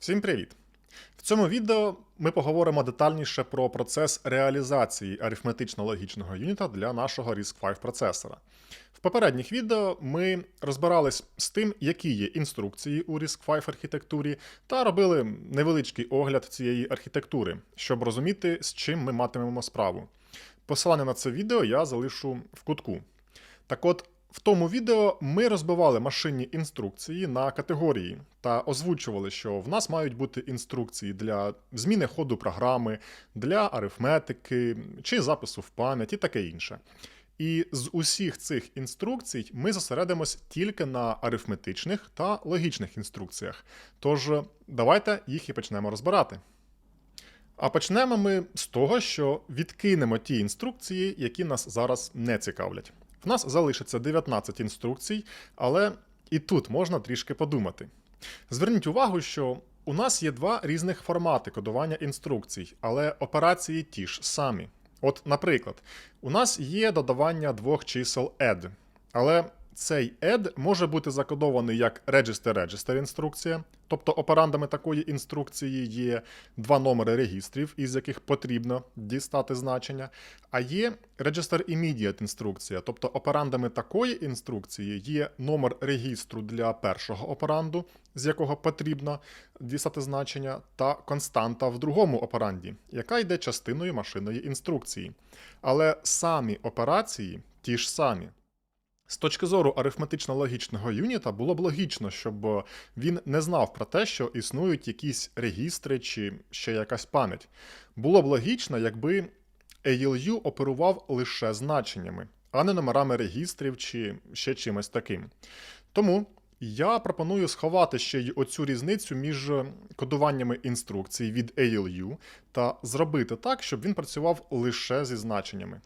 Всім привіт! В цьому відео ми поговоримо детальніше про процес реалізації арифметично-логічного юніта для нашого RISC-V процесора. В попередніх відео ми розбирались з тим, які є інструкції у RISC-V архітектурі, та робили невеличкий огляд цієї архітектури, щоб розуміти, з чим ми матимемо справу. Посилання на це відео я залишу в кутку. Так от, в тому відео ми розбивали машинні інструкції на категорії та озвучували, що в нас мають бути інструкції для зміни ходу програми, для арифметики чи запису в пам'ять і таке інше. І з усіх цих інструкцій ми зосередимось тільки на арифметичних та логічних інструкціях. Тож давайте їх і почнемо розбирати. А почнемо ми з того, що відкинемо ті інструкції, які нас зараз не цікавлять. В нас залишиться 19 інструкцій, але і тут можна трішки подумати. Зверніть увагу, що у нас є два різних формати кодування інструкцій, але операції ті ж самі. От, наприклад, у нас є додавання двох чисел add, але цей add може бути закодований як register-register інструкція, тобто операндами такої інструкції є два номери регістрів, із яких потрібно дістати значення, а є register immediate інструкція, тобто операндами такої інструкції є номер регістру для першого операнду, з якого потрібно дістати значення, та константа в другому операнді, яка йде частиною машинної інструкції. Але самі операції ті ж самі. З точки зору арифметично-логічного юніта було б логічно, щоб він не знав про те, що існують якісь регістри чи ще якась пам'ять. Було б логічно, якби ALU оперував лише значеннями, а не номерами регістрів чи ще чимось таким. Тому я пропоную сховати ще й оцю різницю між кодуваннями інструкцій від ALU та зробити так, щоб він працював лише зі значеннями.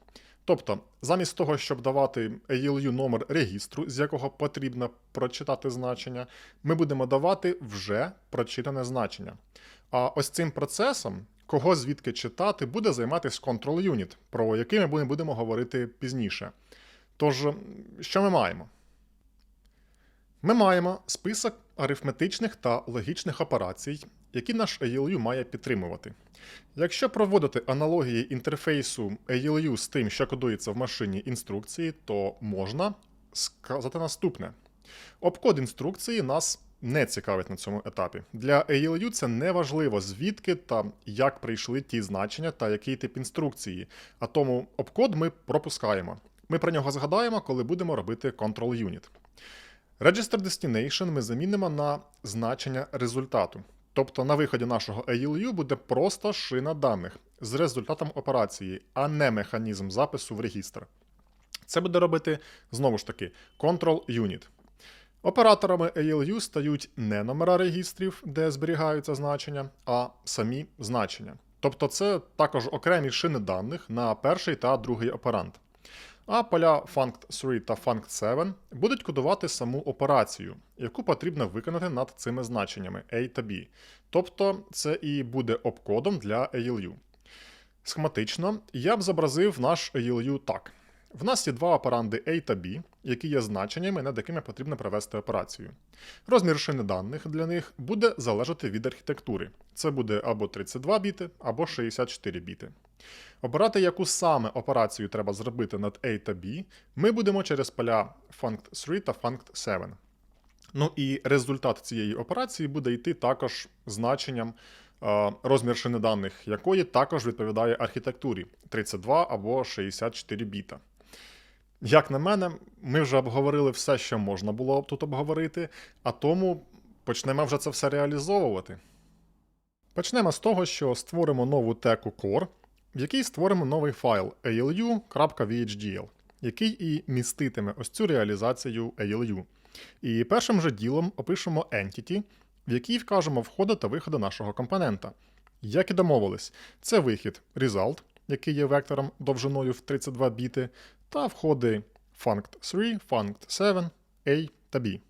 Тобто, замість того, щоб давати ALU номер регістру, з якого потрібно прочитати значення, ми будемо давати вже прочитане значення. А ось цим процесом, кого звідки читати, буде займатися Control Unit, про який ми будемо говорити пізніше. Тож, що ми маємо? Ми маємо список арифметичних та логічних операцій, які наш ALU має підтримувати. Якщо проводити аналогії інтерфейсу ALU з тим, що кодується в машині інструкції, то можна сказати наступне: обкод інструкції нас не цікавить на цьому етапі. Для ALU це не важливо, звідки та як прийшли ті значення та який тип інструкції. А тому обкод ми пропускаємо. Ми про нього згадаємо, коли будемо робити Control Unit. Register Destination ми замінимо на значення результату. Тобто на виході нашого ALU буде просто шина даних з результатом операції, а не механізм запису в регістр. Це буде робити знову ж таки Control Unit. Операторами ALU стають не номера регістрів, де зберігаються значення, а самі значення. Тобто це також окремі шини даних на перший та другий операнд. А поля funct3 та funct7 будуть кодувати саму операцію, яку потрібно виконати над цими значеннями A та B. Тобто це і буде обкодом для ALU. Схематично я б зобразив наш ALU так. В нас є два операнди A та B, які є значеннями, над якими потрібно провести операцію. Розмір шини даних для них буде залежати від архітектури. Це буде або 32 біти, або 64 біти. Обирати, яку саме операцію треба зробити над A та B, ми будемо через поля funct3 та funct7. Ну і результат цієї операції буде йти також значенням е, розмір шини даних, якої також відповідає архітектурі 32 або 64 біта. Як на мене, ми вже обговорили все, що можна було тут обговорити, а тому почнемо вже це все реалізовувати. Почнемо з того, що створимо нову теку core, в якій створимо новий файл alu.vhdl, який і міститиме ось цю реалізацію ALU. І першим же ділом опишемо entity, в якій вкажемо входи та виходи нашого компонента. Як і домовились, це вихід result, який є вектором довжиною в 32 біти, та входи funct3, funct7, a та b.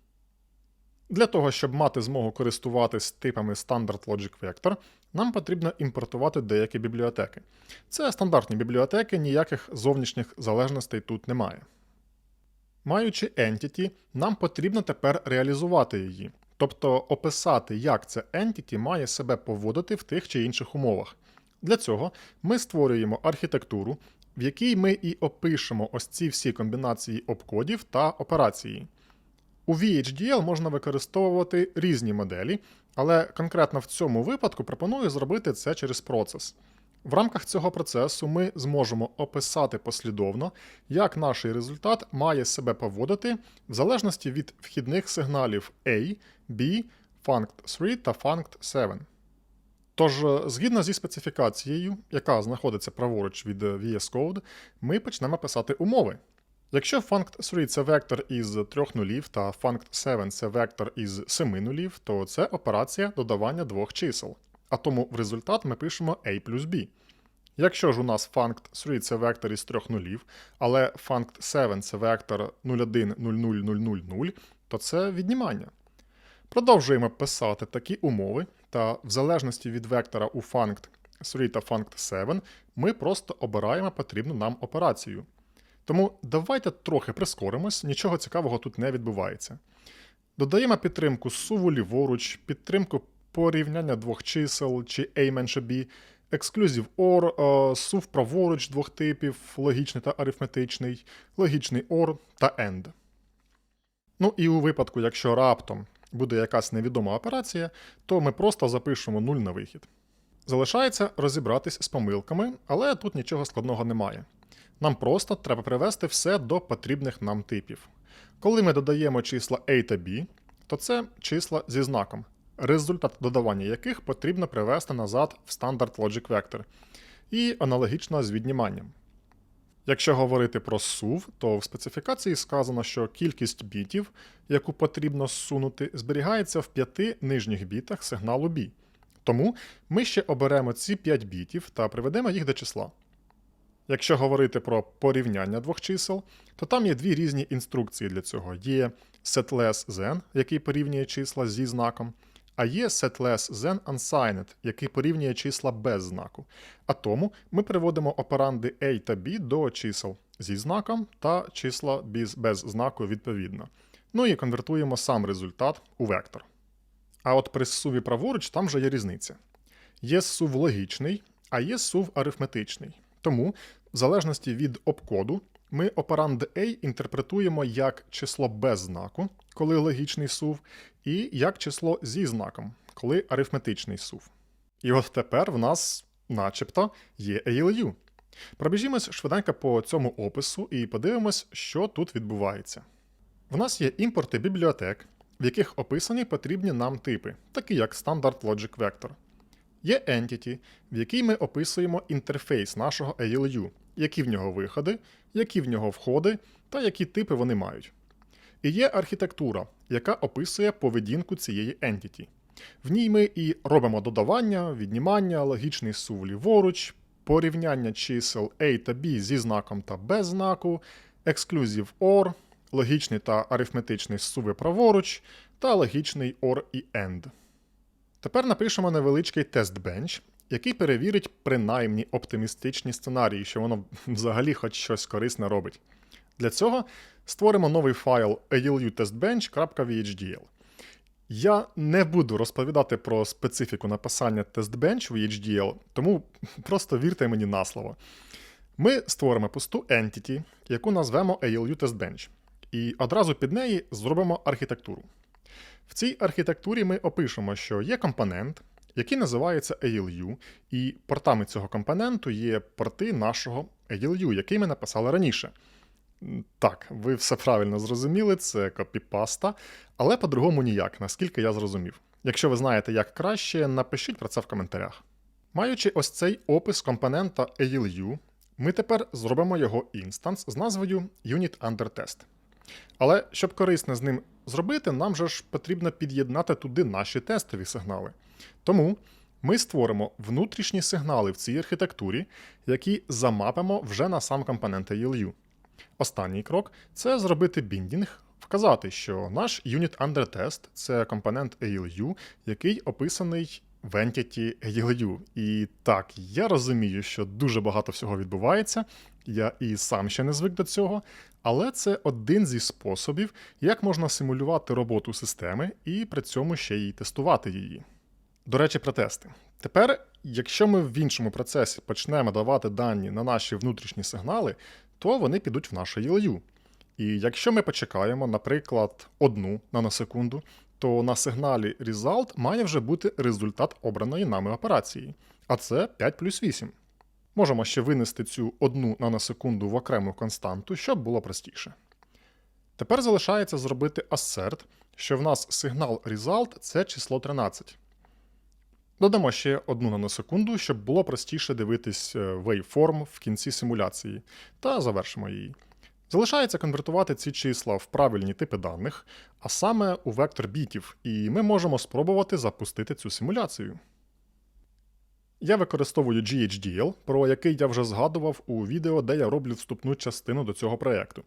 Для того, щоб мати змогу користуватись типами Standard Logic Vector, нам потрібно імпортувати деякі бібліотеки. Це стандартні бібліотеки, ніяких зовнішніх залежностей тут немає. Маючи Entity, нам потрібно тепер реалізувати її. тобто описати, як це entity має себе поводити в тих чи інших умовах. Для цього ми створюємо архітектуру, в якій ми і опишемо ось ці всі комбінації обкодів та операції. У VHDL можна використовувати різні моделі, але конкретно в цьому випадку пропоную зробити це через процес. В рамках цього процесу ми зможемо описати послідовно, як наш результат має себе поводити в залежності від вхідних сигналів A, B, funct3 та funct7. Тож, е, згідно зі специфікацією, яка знаходиться праворуч від е, VS Code, ми почнемо писати умови. Якщо funct3 це вектор із трьох нулів та funct7 це вектор із семи нулів, то це операція додавання двох чисел. А тому в результат ми пишемо a плюс b. Якщо ж у нас funct3 це вектор із трьох нулів, але funct7 це вектор 01000000, то це віднімання. Продовжуємо писати такі умови, та в залежності від вектора у funct3 та funct7 ми просто обираємо потрібну нам операцію. Тому давайте трохи прискоримось, нічого цікавого тут не відбувається. Додаємо підтримку суву ліворуч, підтримку порівняння двох чисел чи a менше b, ексклюзив OR, е, сув праворуч двох типів, логічний та арифметичний, логічний OR та AND. Ну і у випадку, якщо раптом буде якась невідома операція, то ми просто запишемо 0 на вихід. Залишається розібратись з помилками, але тут нічого складного немає. Нам просто треба привести все до потрібних нам типів. Коли ми додаємо числа A та B, то це числа зі знаком, результат додавання яких потрібно привести назад в стандарт Logic Vector, і аналогічно з відніманням. Якщо говорити про сув, то в специфікації сказано, що кількість бітів, яку потрібно зсунути, зберігається в п'яти нижніх бітах сигналу B. Тому ми ще оберемо ці 5 бітів та приведемо їх до числа. Якщо говорити про порівняння двох чисел, то там є дві різні інструкції для цього. Є setless-then, який порівнює числа зі знаком, а є setless-then unsigned, який порівнює числа без знаку. А тому ми приводимо операнди A та B до чисел зі знаком та числа без, без знаку відповідно. Ну і конвертуємо сам результат у вектор. А от при суві праворуч там вже є різниця. Є сув логічний, а є сув арифметичний. Тому, в залежності від обкоду, ми операнд A інтерпретуємо як число без знаку, коли логічний сув, і як число зі знаком, коли арифметичний сув. І от тепер в нас, начебто, є ALU. Пробіжімось швиденько по цьому опису і подивимось, що тут відбувається. В нас є імпорти бібліотек, в яких описані потрібні нам типи, такі як Standard Logic Vector. Є Entity, в якій ми описуємо інтерфейс нашого ALU, які в нього виходи, які в нього входи та які типи вони мають. І є архітектура, яка описує поведінку цієї Entity. В ній ми і робимо додавання, віднімання, логічний сув ліворуч, порівняння чисел A та B зі знаком та без знаку, exclusive OR, логічний та арифметичний суви праворуч, та логічний OR і AND. Тепер напишемо невеличкий тест-бенч, який перевірить принаймні оптимістичні сценарії, що воно взагалі хоч щось корисне робить. Для цього створимо новий файл alutestbench.vhdl. Я не буду розповідати про специфіку написання TestBench в HDL, тому просто вірте мені на слово. Ми створимо пусту entity, яку назвемо ALU-TestBench, і одразу під неї зробимо архітектуру. В цій архітектурі ми опишемо, що є компонент, який називається ALU, і портами цього компоненту є порти нашого ALU, який ми написали раніше. Так, ви все правильно зрозуміли, це копіпаста, але по-другому ніяк, наскільки я зрозумів. Якщо ви знаєте, як краще, напишіть про це в коментарях. Маючи ось цей опис компонента ALU, ми тепер зробимо його інстанс з назвою UnitUnderTest. Але щоб корисно з ним зробити, нам же ж потрібно під'єднати туди наші тестові сигнали. Тому ми створимо внутрішні сигнали в цій архітектурі, які замапимо вже на сам компонент ALU. Останній крок це зробити біндінг, вказати, що наш UnitUnderTest – це компонент ALU, який описаний в Entity GLU. І так, я розумію, що дуже багато всього відбувається. Я і сам ще не звик до цього, але це один зі способів, як можна симулювати роботу системи і при цьому ще й тестувати її. До речі, про тести. Тепер, якщо ми в іншому процесі почнемо давати дані на наші внутрішні сигнали, то вони підуть в наше ELU. І якщо ми почекаємо, наприклад, одну наносекунду, то на сигналі Result має вже бути результат обраної нами операції, а це 5 плюс 8. Можемо ще винести цю одну наносекунду в окрему константу, щоб було простіше. Тепер залишається зробити assert, що в нас сигнал Result це число 13. Додамо ще одну наносекунду, щоб було простіше дивитись е, waveform в кінці симуляції, та завершимо її. Залишається конвертувати ці числа в правильні типи даних, а саме у вектор бітів, і ми можемо спробувати запустити цю симуляцію. Я використовую GHDL, про який я вже згадував у відео, де я роблю вступну частину до цього проєкту.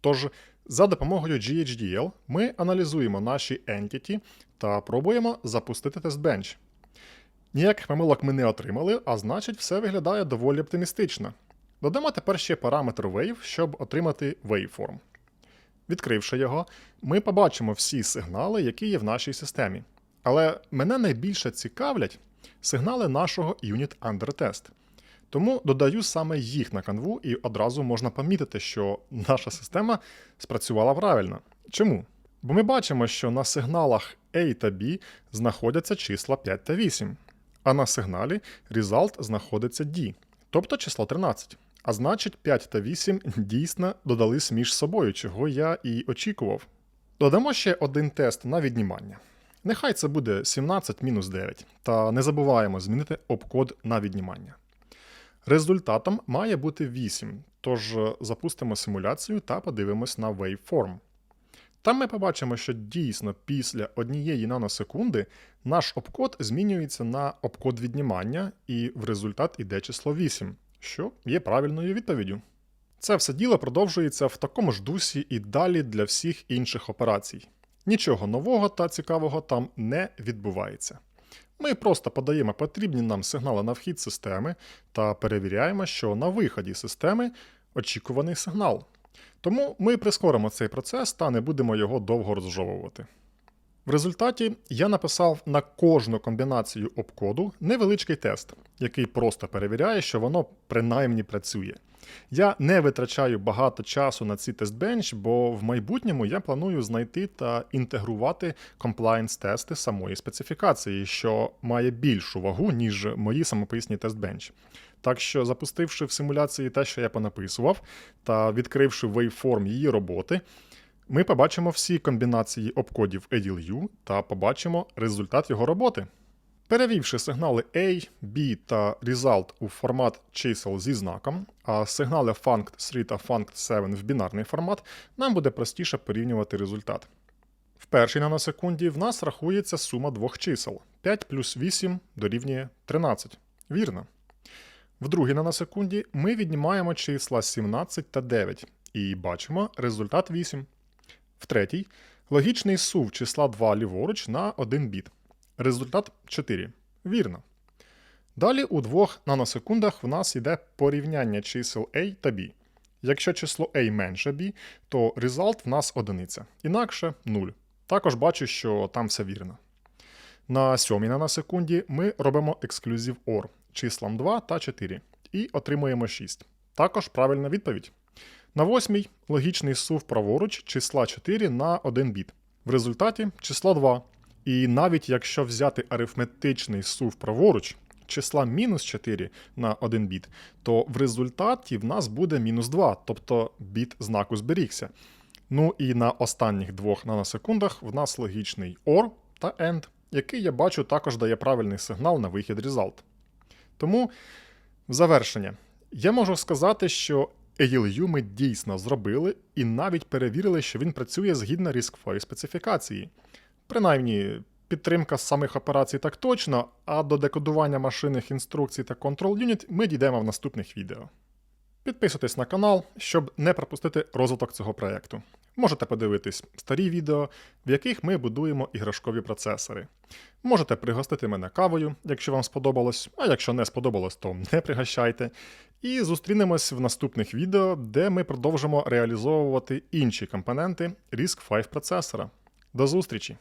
Тож, за допомогою GHDL ми аналізуємо наші entity та пробуємо запустити TestBench. Ніяких помилок ми не отримали, а значить, все виглядає доволі оптимістично. Додамо тепер ще параметр Wave, щоб отримати waveform. Відкривши його, ми побачимо всі сигнали, які є в нашій системі. Але мене найбільше цікавлять сигнали нашого Unit Under Test. Тому додаю саме їх на канву, і одразу можна помітити, що наша система спрацювала правильно. Чому? Бо ми бачимо, що на сигналах A та B знаходяться числа 5 та 8, а на сигналі Result знаходиться D, тобто число 13. А значить, 5 та 8 дійсно додались між собою, чого я і очікував. Додамо ще один тест на віднімання. Нехай це буде 17 мінус 9, та не забуваємо змінити обкод на віднімання. Результатом має бути 8, тож запустимо симуляцію та подивимось на waveform. Там ми побачимо, що дійсно після однієї наносекунди наш обкод змінюється на обкод віднімання, і в результат іде число 8, що є правильною відповіддю. Це все діло продовжується в такому ж дусі і далі для всіх інших операцій. Нічого нового та цікавого там не відбувається. Ми просто подаємо потрібні нам сигнали на вхід системи та перевіряємо, що на виході системи очікуваний сигнал. Тому ми прискоримо цей процес та не будемо його довго розжовувати. В результаті я написав на кожну комбінацію обкоду невеличкий тест, який просто перевіряє, що воно принаймні працює. Я не витрачаю багато часу на ці тестбенч, бо в майбутньому я планую знайти та інтегрувати комплаєнс-тести самої специфікації, що має більшу вагу, ніж мої самописні тестбенч. Так що, запустивши в симуляції те, що я понаписував, та відкривши waveform її роботи, ми побачимо всі комбінації обкодів EDLU та побачимо результат його роботи. Перевівши сигнали A, B та Result у формат чисел зі знаком, а сигнали funct3 та funct7 в бінарний формат, нам буде простіше порівнювати результат. В першій наносекунді в нас рахується сума двох чисел 5 плюс 8 дорівнює 13. Вірно. В другій наносекунді ми віднімаємо числа 17 та 9 і бачимо результат 8. В третій логічний сув числа 2 ліворуч на 1 біт. Результат 4. Вірно. Далі у двох наносекундах в нас йде порівняння чисел A та B. Якщо число A менше B, то результат в нас одиниця. Інакше 0. Також бачу, що там все вірно. На сьомій наносекунді ми робимо ексклюзив OR числам 2 та 4 і отримуємо 6. Також правильна відповідь. На восьмій логічний сув праворуч числа 4 на 1 біт. В результаті число 2. І навіть якщо взяти арифметичний сув праворуч числа мінус 4 на 1 біт, то в результаті в нас буде мінус 2, тобто біт знаку зберігся. Ну і на останніх двох наносекундах в нас логічний OR та AND, який я бачу також дає правильний сигнал на вихід result. Тому, в завершення, я можу сказати, що ALU ми дійсно зробили і навіть перевірили, що він працює згідно різкової специфікації. Принаймні, підтримка самих операцій так точно, а до декодування машинних інструкцій та Control Unit ми дійдемо в наступних відео. Підписуйтесь на канал, щоб не пропустити розвиток цього проєкту. Можете подивитись старі відео, в яких ми будуємо іграшкові процесори. Можете пригостити мене кавою, якщо вам сподобалось, а якщо не сподобалось, то не пригощайте. І зустрінемось в наступних відео, де ми продовжимо реалізовувати інші компоненти RISC-V процесора. До зустрічі!